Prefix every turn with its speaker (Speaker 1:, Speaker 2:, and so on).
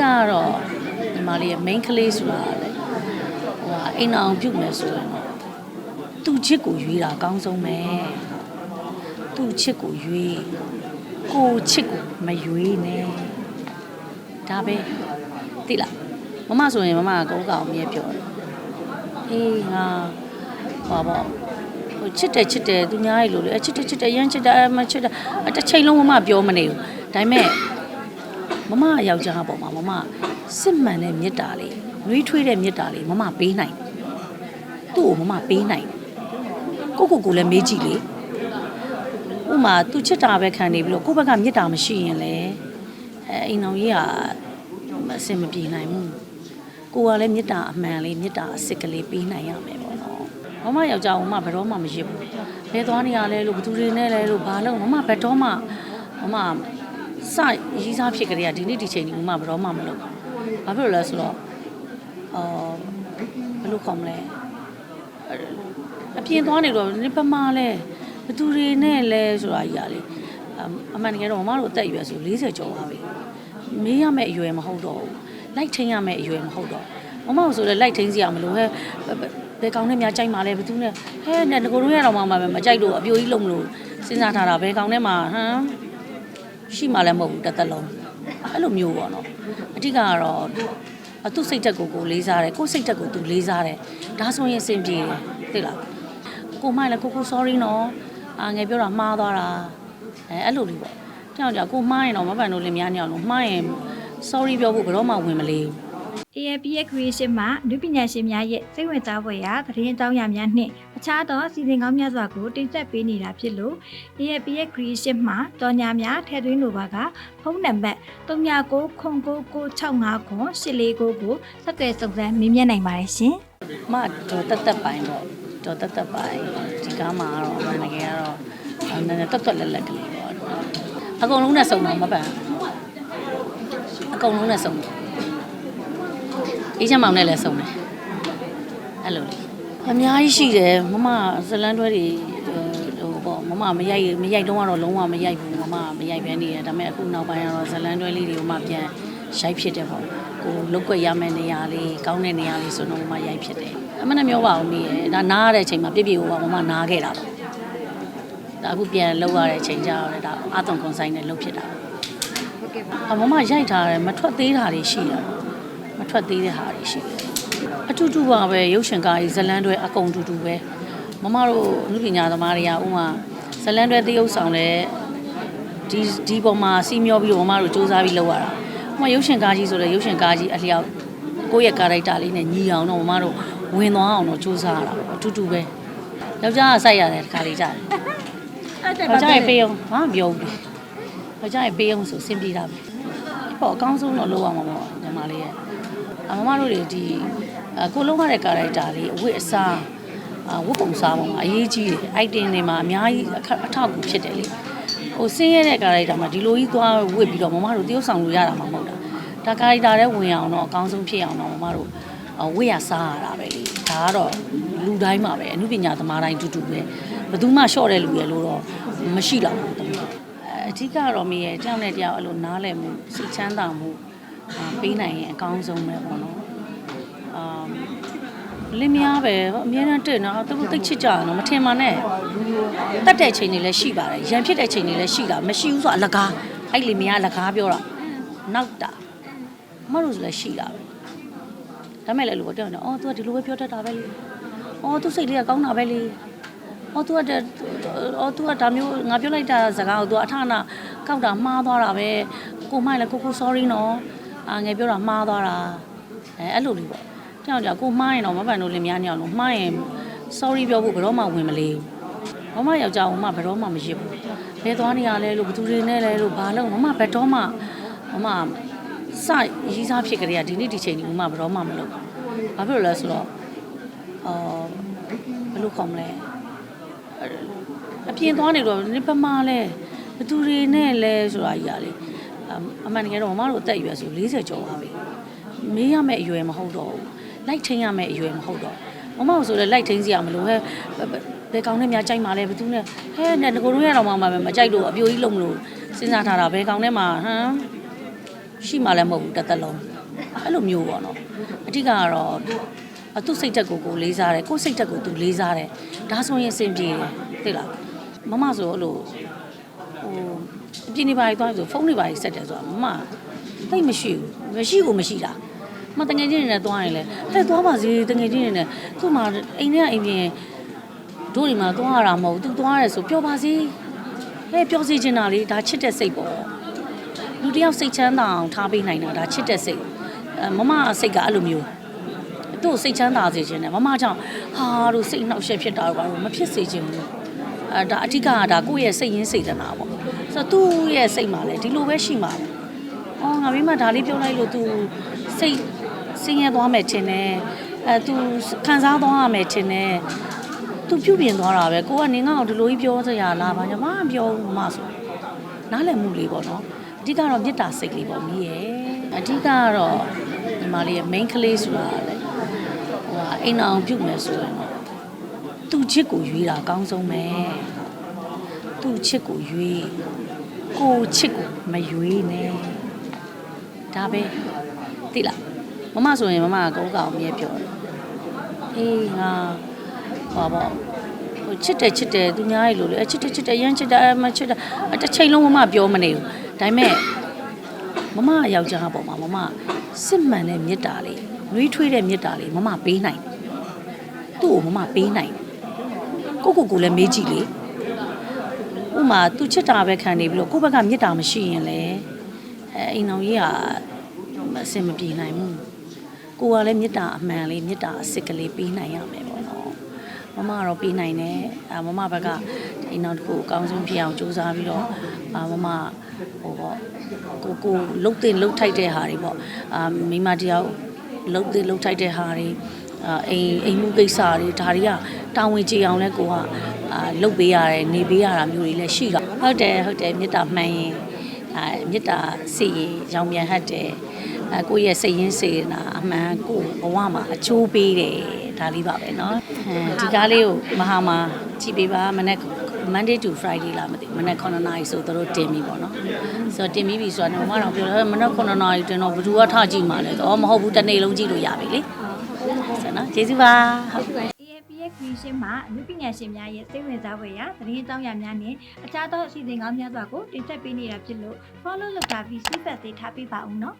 Speaker 1: ကတော့ညီမလေးရဲ့ main ကလေးဆိုတာလေဟိုဟာအိမ်အောင်ပြုတ်မယ်ဆိုရင်တော့သူ့ချစ်ကိုရွေးတာအကောင်းဆုံးပဲသူ့ချစ်ကိုရွေးကိုချစ်ကိုမရွေးနဲ့ဒါပဲသိလားမမဆိုရင်မမကကောကောင်အမြဲပြောတယ်အေးငါဟောပေါ့ဟိုချစ်တယ်ချစ်တယ်သူများကြီးလို့လေအချစ်တယ်ချစ်တယ်ရမ်းချစ်တယ်အမချစ်တယ်အတစ်ချိန်လုံးမမပြောမနေဘူးဒါပေမဲ့ မမယောက်ျားပေါ်မှာမမစစ်မှန်တဲ့မေတ္တာလေးနှွေးထွေးတဲ့မေတ္တာလေးမမပေးနိုင်တယ်သူ့ကိုမမပေးနိုင်တယ်ကိုကိုကိုလည်းမေးကြည့်လေဥမာသူချစ်တာပဲခံနေပြီးတော့ကိုယ့်ဘက်ကမေတ္တာမရှိရင်လေအဲအိမ်အောင်ကြီးကအဆင်မပြေနိုင်ဘူးကိုကလည်းမေတ္တာအမှန်လေးမေတ္တာအစစ်ကလေးပေးနိုင်ရမယ်ပေါ့နော်မမယောက်ျားကမမဘယ်တော့မှမရစ်ဘူးဘယ်သွားနေရလဲလို့ဘသူတွေနဲ့လဲလို့ဘာလို့မမဘယ်တော့မှမမ စရေးစားဖြစ်ကြတဲ့ဒီနေ့ဒီချိန်ဒီမှဘယ်တော့မှမလုပ်ဘူးဘာဖြစ်လို့လဲဆိုတော့အော်ဘယ်လိုခေါ်မလဲအပြင်သွားနေတော့နိပမာလဲဘသူတွေနဲ့လဲဆိုတာကြီးရလေအမှန်တကယ်တော့မမတို့အသက်အရွယ်ဆို40ကျော်ပါပြီမေးရမယ့်အရွယ်မဟုတ်တော့ဘူးလိုက်ထင်းရမယ့်အရွယ်မဟုတ်တော့မမတို့ဆိုလဲလိုက်ထင်းစီရမလို့ဟဲ့ဘယ်ကောင်နဲ့များကြိုက်မှလဲဘသူနဲ့ဟဲ့နဲ့ငကိုတို့ရတော့မှမကြိုက်လို့အပြိုကြီးလုံးမလို့စဉ်းစားထားတာဘယ်ကောင်နဲ့မှဟမ် ရှိမှလည်းမဟုတ်ဘူးတစ်သက်လုံးအဲ့လိုမျိုးပေါ့နော်အဓိကကတော့အသူစိတ်တက်ကိုကိုလေးစားတယ်ကိုစိတ်တက်ကိုသူလေးစားတယ်ဒါဆိုရင်အဆင်ပြေတယ်သိလားကိုမိုက်လည်းကိုကို sorry နော်အာငယ်ပြောတာမှားသွားတာအဲအဲ့လိုလေးပေါ့တောင်ကြကိုမှားရင်တော့မပန်လို့လင်များနေအောင်လို့မှားရင် sorry ပြောဖို့ဘယ်တော့မှဝင်မလေးဘူး
Speaker 2: AFPS Creation မှာလူပညာရှင်များရဲ့စိတ်ဝင်စားဖွယ်ရာသတင်းအကြောင်းအရာများနှင့်အခြားသောစီစဉ်ကောင်းများစွာကိုတင်ဆက်ပေးနေတာဖြစ်လို့ AFPS Creation မှာတော်ညာများထည့်သွင်းလိုပါကဖုန်းနံပါတ်399965ခွန်849ကိုဆက်သွယ်စုံစမ်းမေးမြန်းနိုင်ပါတယ်ရှင်။
Speaker 1: မတော်တက်တက်ပိုင်းပေါ့တော်တက်တက်ပိုင်းဒီကားမှာကတော့အမှန်တကယ်ကတော့နည်းနည်းတက်တက်လက်လက်ကလေးပေါ့အကုန်လုံးနဲ့စုံတော့မပန်အကုန်လုံးနဲ့စုံတယ် အေးချမ်းမောင်နဲ့လည်းစုံတယ်အဲ့လိုလေးအများကြီးရှိတယ်မမဇလန်းတွဲတွေဟိုပေါ့မမမရိုက်မရိုက်တော့ကတော့လုံးဝမရိုက်ဘူးမမမရိုက်ပဲနေတယ်ဒါပေမဲ့အခုနောက်ပိုင်းကတော့ဇလန်းတွဲလေးတွေကိုမှပြန်ရိုက်ဖြစ်တယ်ပေါ့ကိုလုတ်ွက်ရမယ့်နေရာလေးကောင်းတဲ့နေရာလေးဆိုတော့မမရိုက်ဖြစ်တယ်အမှန်နဲ့ပြောပါဦးမိရဒါနားရတဲ့အချိန်မှာပြည့်ပြည့်ဟိုကမမနားခဲ့တာပေါ့ဒါအခုပြန်လောက်ရတဲ့အချိန်ကျတော့ဒါအသွန်ကွန်ဆိုင်နဲ့လုတ်ဖြစ်တာအမမရိုက်ထားတယ်မထွက်သေးတာတွေရှိတာမ ထွက်သေးတဲ့ဟာတွေရှိတယ်အတူတူပါပဲရုပ်ရှင်ကားကြီးဇလန်းတွဲအကုန်တူတူပဲမမတို့အမှုပညာသမားတွေကဥမာဇလန်းတွဲတရုပ်ဆောင်လဲဒီဒီပေါ်မှာစီမျောပြီးတော့မမတို့စူးစမ်းပြီးလုပ်ရတာဥမာရုပ်ရှင်ကားကြီးဆိုတော့ရုပ်ရှင်ကားကြီးအလျောက်ကိုယ့်ရဲ့ကာရိုက်တာလေးနဲ့ညီအောင်တော့မမတို့ဝင်သွားအောင်တော့စူးစမ်းရတာပေါ့အတူတူပဲယောက်ျားကစိုက်ရတယ်ဒီခါလေးကြာတယ်ယောက်ျားရဲ့ပေးအောင်ဟာမပြောဘူးလေယောက်ျားရဲ့ပေးအောင်ဆိုစင်ပြေတာပဲပေါ့အကောင်းဆုံးတော့လုပ်ရမှာပေါ့ညီမလေးရဲ့ အမမတို့တွေဒီအကိုလုံးရတဲ့ကာရိုက်တာလေးအဝတ်အစားအဝတ်ပုံစားပုံအရေးကြီးတယ်အိုက်တင်တွေမှာအများကြီးအခအထောက်အကူဖြစ်တယ်လေဟိုဆင်းရဲတဲ့ကာရိုက်တာမှာဒီလိုကြီးသွားဝတ်ပြီးတော့မမတို့တရုပ်ဆောင်လို့ရတာမှမဟုတ်တာဒါကာရိုက်တာတဲ့ဝင်အောင်တော့အကောင်းဆုံးဖြစ်အောင်တော့မမတို့ဝတ်ရစားရတာပဲလေဒါကတော့လူတိုင်းမှာပဲအမှုပညာသမားတိုင်းတူတူပဲဘယ်သူမှရှော့တဲ့လူရလို့တော့မရှိတော့ဘူးတမီးအဓိကတော့မင်းရဲ့ကြောက်တဲ့တရားအဲ့လိုနားလည်မှုစိတ်ချမ်းသာမှုအာ ပေးနိုင်ရင်အကောင်းဆုံးပဲပေါ့နော်အာလင်းများပဲအများနဲ့တွေ့နော်သူတို့သိချစ်ကြအောင်နော်မထင်ပါနဲ့တတ်တဲ့ချိန်တွေလည်းရှိပါတယ်ရံဖြစ်တဲ့ချိန်တွေလည်းရှိတာမရှိဘူးဆိုအလကားအဲ့လင်းများအလကားပြောတာနောက်တာမဟုတ်လို့လည်းရှိတာပဲဒါမဲ့လည်းလို့ပြောတယ်အော် तू ကဒီလိုပဲပြောတတ်တာပဲလေအော် तू စိတ်လေးကကောင်းတာပဲလေအော် तू ကအော် तू ကဒါမျိုးငါပြောလိုက်တာစကားကို तू အထနာကောက်တာမှားသွားတာပဲကိုမိုက်လည်းကိုကို sorry နော် အာငယ်ပြောတာမှားသွားတာအဲအဲ့လိုလေးပေါ့တောင်ကြကိုမှားရင်တော့မပန်လို့လင်များနေအောင်လို့မှားရင် sorry ပြောဖို့ဘယ်တော့မှဝင်မလေးဘူးမမယောက်ျားကမဘယ်တော့မှမရစ်ဘူးဘယ်သွားနေရလဲလို့ဘသူတွေနဲ့လဲလို့ဘာလို့မမဘယ်တော့မှမမစရေးစားဖြစ်ကြတဲ့ဒီနေ့ဒီချိန်ဒီမဘယ်တော့မှမလုပ်ဘူးဘာဖြစ်လို့လဲဆိုတော့အော်ဘယ်လိုခေါ်မလဲအပြင်သွားနေတော့နိပမာလဲဘသူတွေနဲ့လဲဆိုတာကြီးရလေ အမှန်တကယ်တော့မမတို့အသက်အရွယ်ဆို40ကျော်ပါပြီမေးရမယ့်အရွယ်မဟုတ်တော့ဘူးလိုက်ထင်းရမယ့်အရွယ်မဟုတ်တော့မမဆိုလဲလိုက်ထင်းစီရမလို့ဟဲ့ဘယ်ကောင်နဲ့များကြိုက်မှလဲဘသူနဲ့ဟဲ့နဲ့ငကိုတို့ရတော့မှမကြိုက်လို့အပြိုကြီးလုံးမလို့စဉ်းစားထားတာဘယ်ကောင်နဲ့မှဟမ်ရှိမှလည်းမဟုတ်ဘူးတစ်သက်လုံးအဲ့လိုမျိုးပေါ့နော်အဓိကကတော့အသူ့စိတ်ဓာတ်ကိုကိုလေးစားတယ်ကိုယ်စိတ်ဓာတ်ကိုသူလေးစားတယ်ဒါဆိုရင်အဆင်ပြေတယ်သိလားမမဆိုအဲ့လိုဟို အပြင်းနေပါသွားဆိုဖုန်းတွေပါဆက်တယ်ဆိုတာမမသိမရှိဘူးမရှိကိုမရှိတာမတငယ်ချင်းတွေနဲ့သွားရင်လေဟဲ့သွားပါစေတငယ်ချင်းတွေနဲ့သူ့မှာအိမ်ထဲကအိမ်ပြင်တို့ဒီမှာသွားရတာမဟုတ်ဘူးသူသွားရဲဆိုပြောပါစေဟဲ့ပြောစီချင်တာလေဒါချစ်တဲ့စိတ်ပေါ့လူတစ်ယောက်စိတ်ချမ်းသာအောင်ထားပေးနိုင်တာဒါချစ်တဲ့စိတ်အဲမမစိတ်ကအဲ့လိုမျိုးသူ့ကိုစိတ်ချမ်းသာစေခြင်းနဲ့မမကြောင့်ဟာတို့စိတ်နှောက်ယှက်ဖြစ်တာတော့ဘာလို့မဖြစ်စေခြင်းဘူးအဲဒါအဓိကကဒါကိုယ့်ရဲ့စိတ်ရင်းစိတ်တနာပေါ့ ဆိုတော့သူ့ရဲ့စိတ်မှာလည်းဒီလိုပဲရှိမှာပဲအော်ငါမိမဒါလေးပြောလိုက်လို့ तू စိတ်ဆင်းရဲသွားမယ်ထင်တယ်အဲ तू ခံစားသွားရမယ်ထင်တယ်သူပြုတ်ပြင်သွားတာပဲကိုကနေငါ့ကိုဒီလိုကြီးပြောစရာလားဘာညာမပြောဘူးမမဆိုနားလည်မှုလေးပေါ့နော်အဓိကတော့မေတ္တာစိတ်လေးပေါ့မီးရဲ့အဓိကကတော့ညီမလေးရဲ့ main ကလေးဆိုတာလေဟိုဟာအိမ်အောင်ပြုတ်မယ်ဆိုရင်တော့သူ့ချစ်ကိုရွေးတာအကောင်းဆုံးပဲ သူ့ချစ်ကိုရွေးကိုချစ်ကိုမရွေးနဲ့ဒါပဲသိလားမမဆိုရင်မမကကောကောင်အမြဲပြောတယ်အေးငါဟောပေါ့ဟိုချစ်တယ်ချစ်တယ်သူများရေလို့လေအချစ်တယ်ချစ်တယ်ရမ်းချစ်တယ်အမချစ်တယ်အတစ်ချိန်လုံးမမပြောမနေဘူးဒါပေမဲ့မမယောက်ျားပေါ်မှာမမစစ်မှန်တဲ့မေတ္တာလေးနှွေးထွေးတဲ့မေတ္တာလေးမမပေးနိုင်တယ်သူ့ကိုမမပေးနိုင်တယ်ကိုကိုကိုလည်းမေးကြည့်လေ ဥမာသူချစ်တာပဲခံနေပြီးတော့ကိုယ့်ဘက်ကမေတ္တာမရှိရင်လေအဲအိမ်အောင်ကြီးကအဆင်မပြေနိုင်ဘူးကိုကလည်းမေတ္တာအမှန်လေးမေတ္တာအစစ်ကလေးပေးနိုင်ရမယ်ပေါ့နော်မမကတော့ပေးနိုင်တယ်အာမမဘက်ကဒီနောက်တစ်ခုအကောင်းဆုံးဖြစ်အောင်စူးစမ်းပြီးတော့အာမမဟိုပေါ့ကိုကိုလှုပ်တဲ့လှုပ်ထိုက်တဲ့ဟာတွေပေါ့အာမိမတယောက်လှုပ်တဲ့လှုပ်ထိုက်တဲ့ဟာတွေ အာအိမ်အိမ်မှုကိစ္စတွေဒါတွေကတာဝန်ကျေအောင်လဲကိုကအာလှုပ်ပေးရတယ်နေပေးရတာမျိုးတွေလည်းရှိတာဟုတ်တယ်ဟုတ်တယ်မေတ္တာမှန်ရင်အာမေတ္တာစိတ်ရင်ရောင်ပြန်ဟတ်တယ်အကိုယ့်ရဲ့စိတ်ရင်းစေနာအမှန်ကိုယ့်ဘဝမှာအချိုးပေးတယ်ဒါလေးပါပဲเนาะဒီကားလေးကိုမဟာမှာကြည့်ပေးပါမနေ့ Monday to Friday လာမသိဘူးမနေ့9နာရီဆိုတော့တင်ပြီပေါ့နော်ဆိုတော့တင်ပြီးပြီဆိုတော့မမတော့ပြောတယ်မနေ့9နာရီတင်တော့ဘယ်သူကထကြည့်မှာလဲတော့မဟုတ်ဘူးတစ်နေ့လုံးကြည့်လို့ရပြီလေ ဆိုတော့နော်ကျေးဇူးပါဟုတ်
Speaker 2: AFPX Creation မှာအမှုပညာရှင်များရဲ့စိတ်ဝင်စားဖွယ်ရာသတင်းအကြောင်းအရာများနဲ့အခြားသောအစီအစဉ်ကောင်းများစွာကိုတင်ဆက်ပေးနေတာဖြစ်လို့ follow လုပ်တာပြီး feedback တွေထားပေးပါဦးနော်